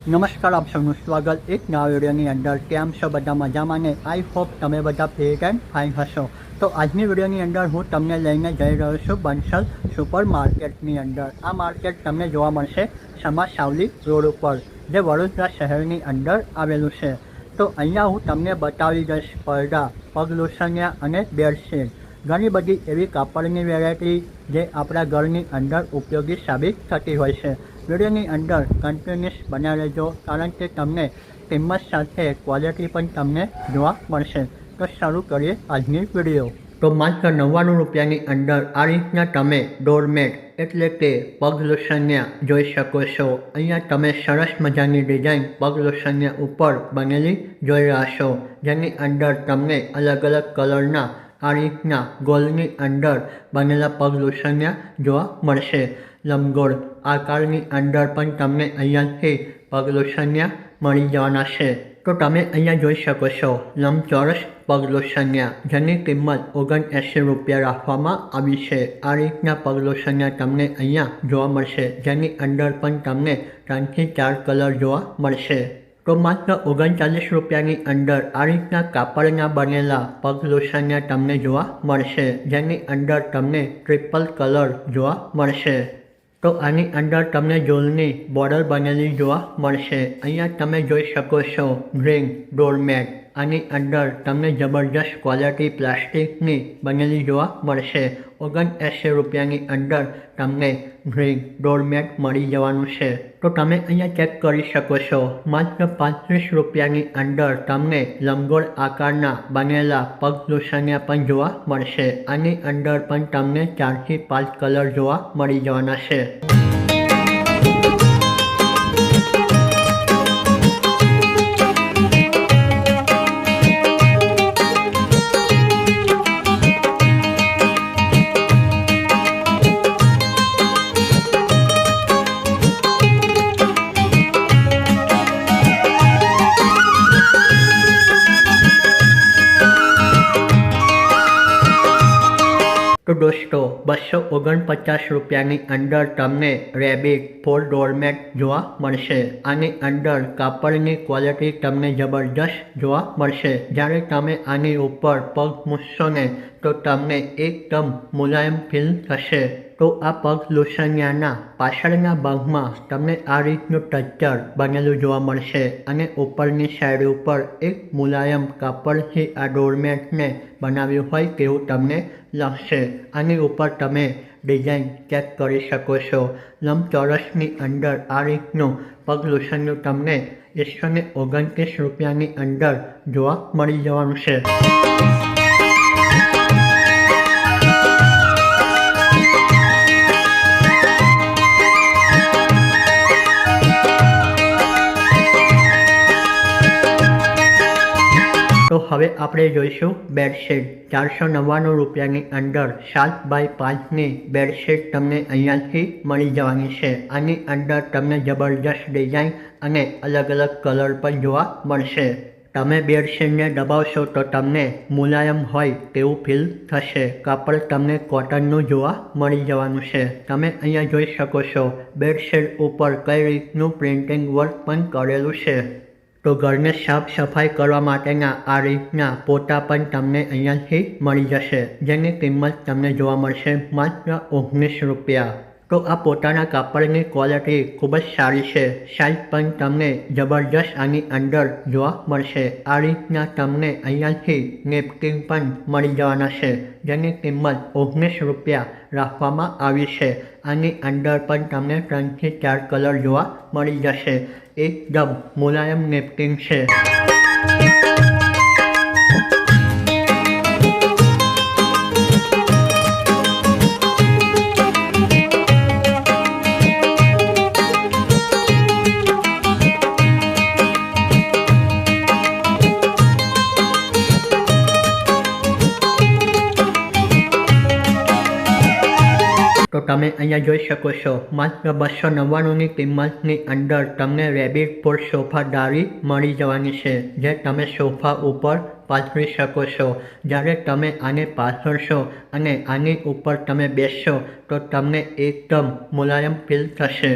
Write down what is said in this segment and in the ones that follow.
નમસ્કાર, આપ સૌનું સ્વાગત એક નવા વિડીયોની અંદર. કેમ છો બધા મજામાં ને આઈ હોપ તમે બધા ફિટ એન્ડ ફાઇન હશો. તો આજની વિડીયોની અંદર હું તમને લઈને જઈ રહ્યો છું બંસલ સુપર માર્કેટની અંદર. આ માર્કેટ તમને જોવા મળશે સમા સાવલી રોડ ઉપર, જે વડોદરા શહેરની અંદર આવેલું છે. તો અહીંયા હું તમને બતાવી દઈશ પડદા, પગ લોસનિયા અને બેડશીટ. ઘણી બધી એવી કાપડની વેરાયટી જે આપણા ઘરની અંદર ઉપયોગી સાબિત થતી હોય છે. વિડીયોની અંદર કન્ટિન્યુઅસ બન્યા લેજો કારણ કે તમને કિંમત સાથે ક્વોલિટી પણ તમને જોવા મળશે. તો શરૂ કરીએ આજની વીડિયો. તો માત્ર નવ્વાણું રૂપિયાની અંદર આ રીતના તમે ડોરમેટ એટલે કે પગ લોસન્યા જોઈ શકો છો. અહીંયા તમે સરસ મજાની ડિઝાઇન પગ લોસન્યા ઉપર બનેલી જોઈ રહ્યા છો. જેની અંદર તમને અલગ અલગ કલરના આ રીતના ગોલની અંદર બનેલા પગ લોસન્યા જોવા મળશે. લંબગોળ આકારની અંદર પણ તમને અહીંયાથી પગ લોસન્યા મળી જવાના છે. તો તમે અહીંયા જોઈ શકો છો, લંબચોરસ પગ જેની કિંમત ઓગણ એંસી રૂપિયા રાખવામાં આવી છે. આ રીતના પગ તમને અહીંયા જોવા મળશે, જેની અંદર પણ તમને ત્રણથી ચાર કલર જોવા મળશે. તો માત્ર ઓગણચાલીસ રૂપિયાની અંદર આ રીતના કાપડના બનેલા પગ લોસન્યા તમને જોવા મળશે. જેની અંદર તમને ટ્રિપલ કલર જોવા મળશે. તો આની અંદર તમને જોલની બોર્ડર બનેલી જોવા મળશે. અહીંયા તમે જોઈ શકો છો ગ્રીન ડોરમેટ. આની અંદર તમને જબરજસ્ત ક્વોલિટી પ્લાસ્ટિકની બનેલી જોવા મળશે. ઓગણ એંસી રૂપિયાની અંદર તમને ગ્રીન ડોરમેટ મળી જવાનું છે. તો તમે અહીંયા ચેક કરી શકો છો. માત્ર પાંત્રીસ રૂપિયાની અંદર તમને લંબગોળ આકારના બનેલા પગ લોસન્યા પણ જોવા મળશે. આની અંદર પણ તમને ચારથી પાંચ કલર જોવા મળી જવાના છે. તો દોસ્તો બસો ઓગણપચાસ રૂપિયાની અંદર તમને રેબિટ ફોર ડોરમેટ જોવા મળશે. આની અંદર કાપડની ક્વોલિટી તમને જબરજસ્ત જોવા મળશે. જ્યારે તમે આની ઉપર પગ મૂકશો ને તો તમને એકદમ મુલાયમ ફીલ થશે. તો આ પગ લોસનિયાના પાછળના ભાગમાં તમને આ રીતનું ટચર બનેલું જોવા મળશે અને ઉપરની સાઈડ ઉપર એક મુલાયમ કાપડથી આ ડોરમેટને બનાવ્યું હોય તેવું તમને લાગશે. આની ઉપર તમે ડિઝાઇન ચેક કરી શકો છો. લંબચોરસની અંદર આ રીતનું પગ લોશનનું તમને એકસો ને ઓગણત્રીસ રૂપિયાની અંદર જોવા મળી જવાનું છે. તો હવે આપણે જોઈશું બેડશીટ. ચારસો નવ્વાણું રૂપિયાની અંદર સાત બાય પાંચની બેડશીટ તમને અહીંયાથી મળી જવાની છે. આની અંદર તમને જબરજસ્ત ડિઝાઇન અને અલગ અલગ કલર પણ જોવા મળશે. તમે બેડશીટને દબાવશો તો તમને મુલાયમ હોય તેવું ફીલ થશે. કાપડ તમને કોટનનું જોવા મળી જવાનું છે. તમે અહીંયા જોઈ શકો છો બેડશીટ ઉપર કઈ રીતનું પ્રિન્ટિંગ વર્ક પણ કરેલું છે. તો ઘરને સાફ સફાઈ કરવા માટેના આ રીતના પોતા પણ તમને અહીંયાથી મળી જશે. જેની કિંમત તમને જોવા મળશે માત્ર ઓગણીસ રૂપિયા. તો આ પોતાના કાપડની ક્વોલિટી ખૂબ જ સારી છે. સાઇઝ પણ તમને જબરજસ્ત આની અંદર જોવા મળશે. આ રીતના તમને અહીંયાથી નેપકિન પણ મળી જવાના છે, જેની કિંમત ઓગણીસ રૂપિયા રાખવામાં આવી છે. આની અંદર પણ તમને ત્રણથી ચાર કલર જોવા મળી જશે. એકદમ મુલાયમ નેપકિન છે. તમે અહીંયા જોઈ શકો છો. માત્ર બસો નવ્વાણુંની કિંમતની અંદર તમને રેબિટ ફોર સોફા ડાળી મળી જવાની છે, જે તમે સોફા ઉપર પાથરી શકો છો. જ્યારે તમે આને પાથરશો અને આની ઉપર તમે બેસશો, તો તમને એકદમ મુલાયમ ફીલ થશે.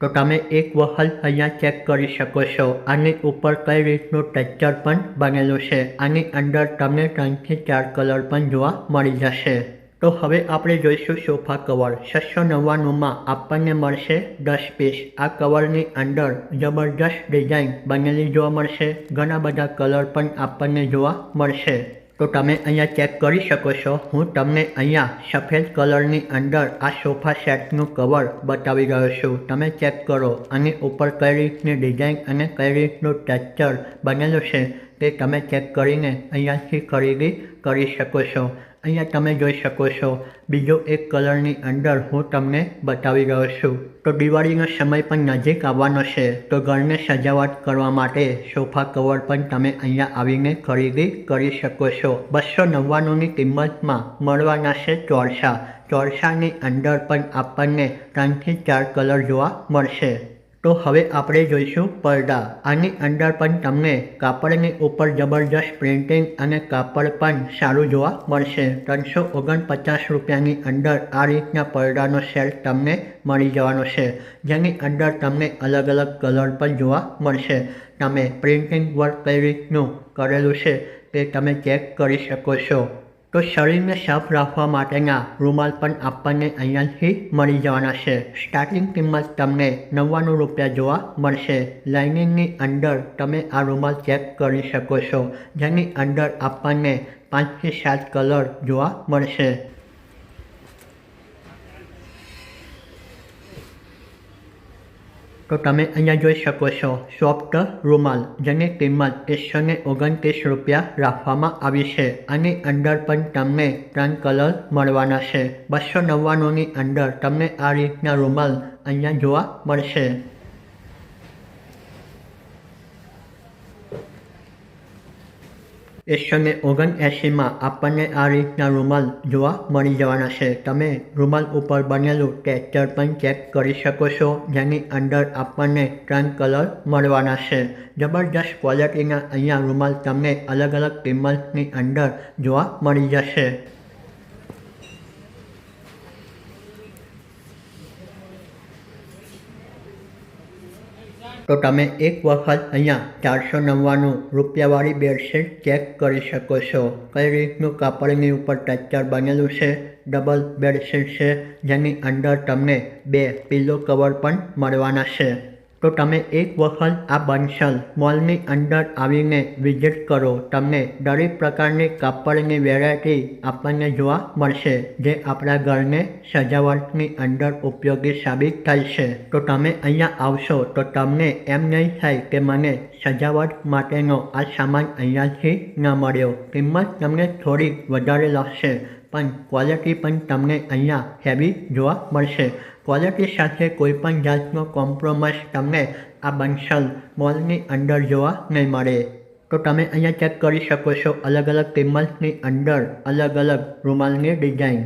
તો તમે એક વખત અહીંયા ચેક કરી શકો છો. આની ઉપર કઈ રીતનું ટેક્ચર પણ બનેલું છે. આની અંદર તમને ત્રણથી ચાર કલર પણ જોવા મળી જશે. તો હવે આપણે જોઈશું સોફા કવર. છસો નવ્વાણુંમાં આપણને મળશે દસ પીસ આ કવરની અંદર જબરજસ્ત ડિઝાઇન બનેલી જોવા મળશે. ઘણા બધા કલર પણ આપણને જોવા મળશે. તો તમે અહીંયા ચેક કરી શકો છો. હું તમને અહીંયા સફેદ કલરની અંદર આ સોફા સેટનું કવર બતાવી રહ્યો છું. તમે ચેક કરો આની ઉપર કઈ રીતની ડિઝાઇન અને કઈ રીતનું ટેક્ચર બનેલું છે તે તમે ચેક કરીને અહીંયાથી ખરીદી કરી શકો છો. અહીંયા તમે જોઈ શકો છો, બીજો એક કલરની અંદર હું તમને બતાવી રહ્યો છું. તો દિવાળીનો સમય પણ નજીક આવવાનો છે, તો ઘરને સજાવટ કરવા માટે સોફા કવર પણ તમે અહીંયા આવીને ખરીદી કરી શકો છો. બસો નવ્વાણુંની કિંમતમાં મળવાના છે ચોરસા. ચોરસાની અંદર પણ આપણને ત્રણથી ચાર કલર જોવા મળશે. તો હવે આપણે જોઈશું પડદા. આની અંદર પણ તમને કાપડની ઉપર જબરજસ્ત પ્રિન્ટિંગ અને કાપડ પણ સારું જોવા મળશે. ત્રણસો ઓગણપચાસ રૂપિયાની અંદર આ રીતના પડદાનો સેટ તમને મળી જવાનો છે. જેની અંદર તમને અલગ અલગ કલર પણ જોવા મળશે. તમે પ્રિન્ટિંગ વર્ક કઈ રીતનું કરેલું છે તે તમે ચેક કરી શકો છો. તો શરીરને સાફ રાખવા માટેના રૂમાલ પણ આપણને અહીંયાથી મળી જવાના છે. સ્ટાર્ટિંગ કિંમત તમને નવ્વાણું રૂપિયા જોવા મળશે. લાઇનિંગની અંદર તમે આ રૂમાલ ચેક કરી શકો છો. જેની અંદર આપણને પાંચથી સાત કલર જોવા મળશે. તો તમે અહીંયા જોઈ શકો છો. સોફ્ટ રૂમાલ જેની કિંમત એકસો ને ઓગણત્રીસ રૂપિયા રાખવામાં આવી છે. આની અંદર પણ તમને ત્રણ કલર મળવાના છે. બસો નવ્વાણુંની અંદર તમને આ રીતના રૂમાલ અહીંયા જોવા મળશે. એકસો ને ઓગણએંસીમાં આપણને આ રીતના રૂમાલ જોવા મળી જવાના છે તમે રૂમાલ ઉપર બનેલું ટેક્ચર પણ ચેક કરી શકો છો જેની અંદર આપણને ત્રણ કલર મળવાના છે જબરદસ્ત ક્વોલિટીના અહીંયા રૂમાલ તમને અલગ અલગ કિંમતની અંદર જોવા મળી જશે તો તમે એક વખત અહીંયા ચારસો નવ્વાણું રૂપિયાવાળી બેડશીટ ચેક કરી શકો છો. કઈ રીતનું કાપડની ઉપર ટેક્ચર બનેલું છે? ડબલ બેડશીટ છે, જેની અંદર તમને બે પિલ્લો કવર પણ મળવાના છે. તો તમે એક વખત આ બંસલ મોલની અંદર આવીને વિઝિટ કરો. તમને દરેક પ્રકારની કાપડની વેરાયટી આપણને જોવા મળશે, જે આપણા ઘરને સજાવટની અંદર ઉપયોગી સાબિત થાય છે. તો તમે અહીંયા આવશો તો તમને એમ નહીં થાય કે મને સજાવટ માટેનો આ સામાન અહીંયાથી ન મળ્યો. કિંમત તમને થોડી વધારે લાગશે. પણ ક્વોલિટી પણ તમને અહીંયા હેવી જોવા મળશે. ક્વોલિટી સાથે કોઈપણ જાતનો કોમ્પ્રોમાઇઝ તમને આ બંસલ મોલની અંદર જોવા નહીં મળે. તો તમે અહીંયા ચેક કરી શકો છો અલગ અલગ કિંમતની અંદર અલગ અલગ રૂમાલની ડિઝાઇન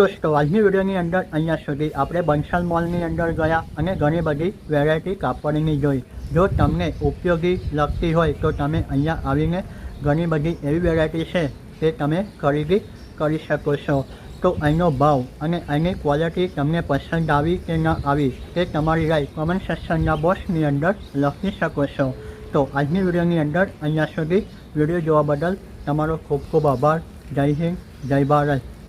દોસ્તો, આજની વિડીયોની અંદર અહીંયા સુધી આપણે બંસલ મોલની અંદર ગયા અને ઘણી બધી વેરાયટી કાપડની જોઈ. જો તમને ઉપયોગી લગતી હોય તો તમે અહીંયા આવીને ઘણી બધી એવી વેરાયટી છે તે તમે ખરીદી કરી શકો છો. તો અહીંનો ભાવ અને અહીંની ક્વોલિટી તમને પસંદ આવી કે ન આવી તે તમારી રાય કોમેન્ટ સેક્શનના બોક્સની અંદર લખી શકો છો. તો આજની વિડીયોની અંદર અહીંયા સુધી વીડિયો જોવા બદલ તમારો ખૂબ ખૂબ આભાર. જય હિન્દ, જય ભારત.